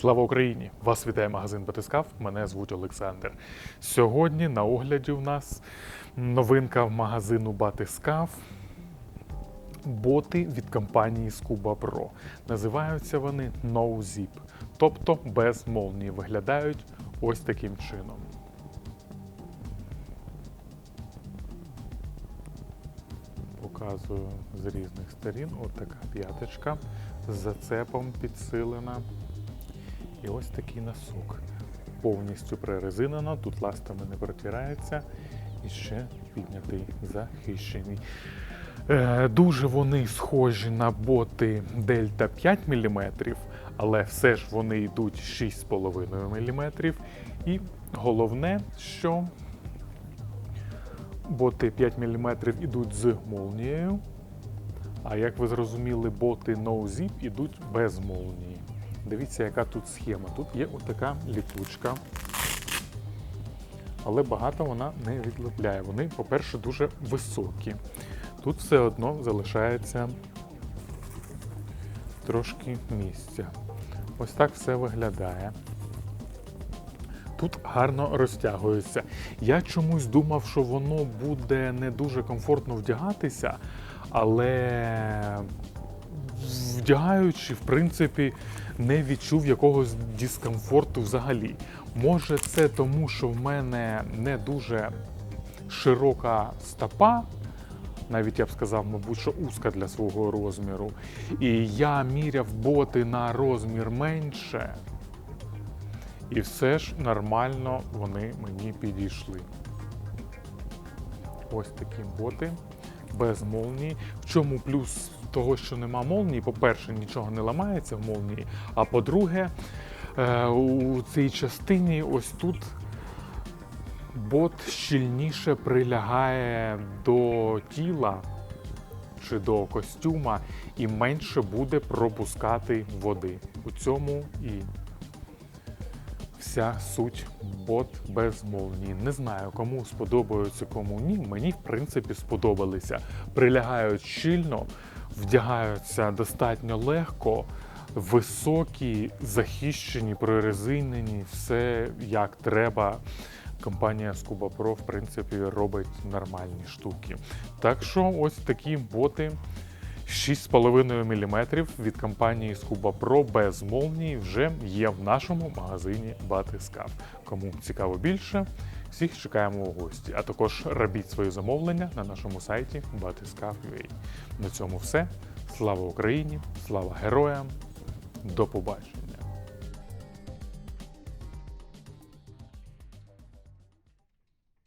Слава Україні! Вас вітає магазин Батискав. Мене звуть Олександр. Сьогодні на огляді у нас новинка в магазину Батискав. Боти від компанії Scuba Pro. Називаються вони No Zip, тобто без молнії. Виглядають ось таким чином. Показую з різних сторін. От така п'яточка з зацепом підсилена. І ось такий носок. Повністю прорезинено, тут ластами не протирається. І ще піднятий захищений. Е, Дуже вони схожі на боти Дельта 5 мм, але все ж вони йдуть 6,5 мм. І головне, що боти 5 мм йдуть з молнією. А як ви зрозуміли, боти No Zip ідуть без молнії. Дивіться, яка тут схема. Тут є отака ліпучка. Але багато вона не відлепляє. Вони, по-перше, дуже високі. Тут все одно залишається трошки місця. Ось так все виглядає. Тут гарно розтягується. Я чомусь думав, що воно буде не дуже комфортно вдягатися, але вдягаючи, в принципі, не відчув якогось дискомфорту взагалі. Може, це тому, що в мене не дуже широка стопа, навіть я б сказав, мабуть, що узка для свого розміру. І я міряв боти на розмір менше. І все ж нормально вони мені підійшли. Ось такі боти без. В чому плюс того, що нема молнії? По-перше, нічого не ламається в молнії. А по-друге, е, у цій частині ось тут бот щільніше прилягає до тіла чи до костюма і менше буде пропускати води. У цьому і вся суть бот без молнії. Не знаю, кому сподобаються, кому ні. Мені, в принципі, сподобалися. Прилягають щільно, вдягаються достатньо легко, високі, захищені, прорезинені, все як треба. Компанія Scuba Pro, в принципі, робить нормальні штуки. Так що ось такі боти 6,5 мм від компанії Scuba Pro без молнії вже є в нашому магазині Батискав. Кому цікаво більше, всіх чекаємо у гості. А також робіть свої замовлення на нашому сайті Batiskav.ua. На цьому все. Слава Україні! Слава героям! До побачення!